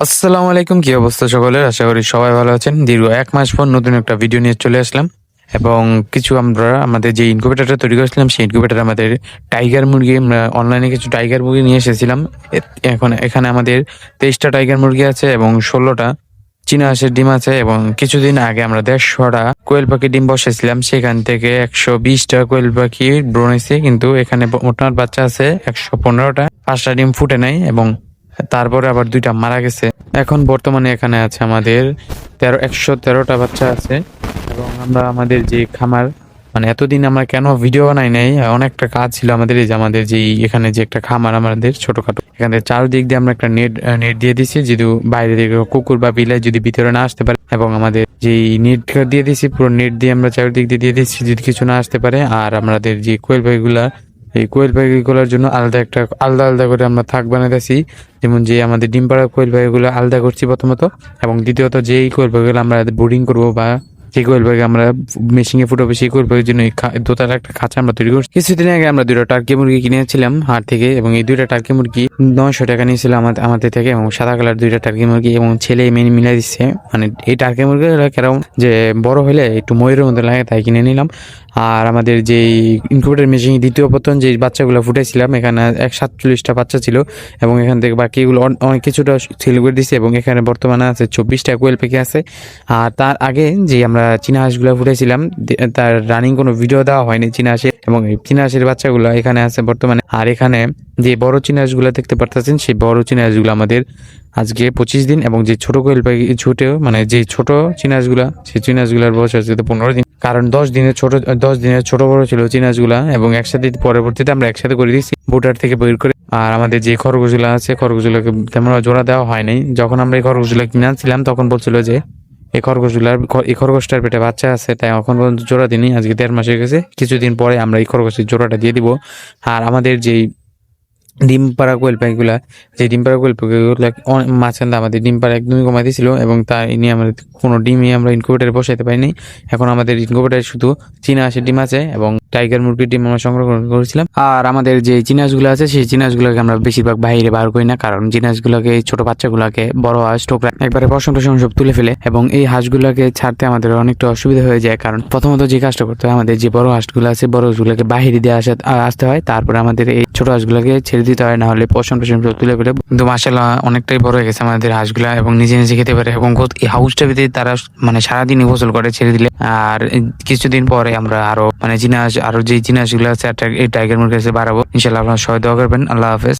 আসসালামু আলাইকুম, কি অবস্থা সকলের? আশা করি সবাই ভালো আছেন। দীর্ঘ এক মাস পর নতুন একটা ভিডিও নিয়ে চলে আসলাম। এবং কিছু আমরা আমাদের যে ইনকিউবেটারটা তৈরি করেছিলাম, সেই ইনকিউবেটার আমাদের টাইগার মুরগি, আমরা অনলাইনে কিছু টাইগার মুরগি নিয়ে এসেছিলাম। এখন এখানে আমাদের তেইশটা টাইগার মুরগি আছে এবং ষোলোটা চীনা হাঁসের ডিম আছে এবং কিছুদিন আগে আমরা দেড়শোটা কোয়েল পাখি ডিম বসেছিলাম। সেখান থেকে একশো বিশটা কোয়েল পাখি ব্রনেছে কিন্তু এখানে মোটার বাচ্চা আছে, একশো পনেরোটা, পাঁচটা ডিম ফুটে নাই এবং তারপরে আবার দুইটা মারা গেছে। এখন বর্তমানে এখানে আছে আমাদের তেরো, একশো তেরোটা বাচ্চা আছে। এবং আমরা আমাদের যে খামার মানে এতদিন আমরা কেন ভিডিও বানাই নাই, অনেকটা কাজ ছিল আমাদের এই যে আমাদের যে এখানে যে একটা খামার আমাদের ছোটখাটো। এখানে চারদিক দিয়ে আমরা একটা নেট নেট দিয়ে দিছি যদি বাইরে থেকে কুকুর বা বিলাই যদি ভিতরে না আসতে পারে, এবং আমাদের যে নেট দিয়ে দিছি, পুরো নেট দিয়ে আমরা চারিদিক দিয়ে দিয়ে দিচ্ছি যদি কিছু না আসতে পারে, আর আমাদের যে কোয়েল পাখিগুলা এই কোয়েল পাখিগুলোর জন্য আলাদা একটা, আলাদা আলাদা করে আমরা থাক বানাইতেছি। যেমন যে আমাদের ডিম পাড়া কোয়েল পাখিগুলো আলাদা করছি প্রথমত, এবং দ্বিতীয়ত যেই কোয়েল পাখিগুলো আমরা বোর্ডিং করব বা যে কোয়েল পাখি আমরা মেশিনে ফুটাবো সেই কোয়েল পাখির জন্য দোতলা একটা খাঁচা আমরা তৈরি করছি। কিছুদিন আগে আমরা দুটো টার্কি মুরগি কিনেছিলাম হাট থেকে, এবং এই দুইটা টার্কি মুরগি নয়শো টাকা নিয়েছিল আমাদের আমাদের থেকে, এবং সাদা কালার দুইটা টার্কি মুরগি এবং ছেলে মেয়ে মিলাই দিচ্ছে। মানে এই টার্কি মুরগি কেরম যে বড় হলে একটু ময়ূরের মতো লাগে, তাই কিনে নিলাম। আর আমাদের যে ইনকিউবেটর মেশিন দ্বিতীয় প্রথম যে বাচ্চাগুলো ফুটেছিলাম, এখানে এক সাতচল্লিশটা বাচ্চা ছিল, এবং এখান থেকে বাকিগুলো অন- অনেক কিছুটা সেল করে দিচ্ছে এবং এখানে বর্তমানে আছে চব্বিশটা কোয়েল পাখি আছে। আর তার আগে যে আমরা চীনা হাঁসগুলো ফুটেছিলাম তার রানিং কোনো ভিডিও দেওয়া হয়নি চীনা হাঁসের। এবং এই চীনা হাঁসের বাচ্চাগুলো এখানে আছে বর্তমানে। আর এখানে যে বড় চীনা হাঁসগুলো দেখতে পারতেছেন, সেই বড় চীনা হাঁসগুলো আমাদের আজকে পঁচিশ দিন এবং যে ছোট কোয়েল পাখি ছোটেও মানে যে ছোট চিনাসগুলা সেই চিনাসগুলার বয়স আজকে পনেরো দিন। কারণ দশ দিনের ছোট, দশ দিনের ছোট বড় ছিল চিনাসগুলা এবং একসাথে পরবর্তীতে আমরা একসাথে করে দিয়েছি বুটার থেকে বের করে। আর আমাদের যে খরগোশগুলো আছে, খরগোশগুলোকে তেমন জোড়া দেওয়া হয়নি। যখন আমরা এই খরগোশগুলো কিনে আনছিলাম তখন বলছিল যে এই খরগোশগুলার এই খরগোশটার পেটে বাচ্চা আছে, তাই এখন পর্যন্ত জোড়া দিনই আজকে দেড় মাস হয়ে গেছে। কিছুদিন পরে আমরা এই খরগোশের জোড়াটা দিয়ে দিব। আর আমাদের যেই ডিম পাড়া কোয়েল পাখিগুলা, যে ডিম পাড়া কোয়েল পাখিগুলো মাঝখান আমাদের ডিম পাড়া একদমই কমাই দিয়েছিল এবং তাই নিয়ে আমাদের কোনো ডিমই আমরা ইনকিউবেটারে বসাইতে পারিনি। এখন আমাদের ইনকিউবেটারে শুধু চীনা হাঁসের ডিম আছে এবং টাইগার মুরগির ডিম আমরা সংগ্রহ করেছিলাম। আর আমাদের যে চিনাসগুলো আছে, সেই চিনাসগুলোকে আমরা বেশিরভাগ বাইরে বার করি না, কারণ চিনাসগুলোকে ছোট বাচ্চাগুলোকে, বড় হাঁস, টোকরা একবারে টসম সব তুলে ফেলে এবং এই হাঁসগুলোকে ছাড়তে আমাদের অনেকটা অসুবিধা হয়ে যায়, কারণ প্রথমত যে কাজটা করতে হয়, আমাদের যে বড় হাঁসগুলো আছে বড় হাঁসগুলোকে বাহিরে দিয়ে আসা আসতে হয়। তারপরে আমাদের এই ছোট হাঁসগুলোকে ছেড়ে দিতে হয় না হলে পশম সব তুলে ফেলে। কিন্তু মাসাল্লাহ অনেকটাই বড় হয়ে গেছে আমাদের হাঁসগুলা এবং নিজে নিজে খেতে পারে এবং এই হাউসটা ভিতরে তারা মানে সারাদিনই গোসল করে ছেড়ে দিলে, আর কিছুদিন পরে আমরা আরও মানে জিনাস আরও যে জিনিসগুলো আছে এই টাইগার মুরগি আছে বাড়াবো। ইনশাল্লাহ আপনার সহায় দোয়া করবেন। আল্লাহ হাফেজ।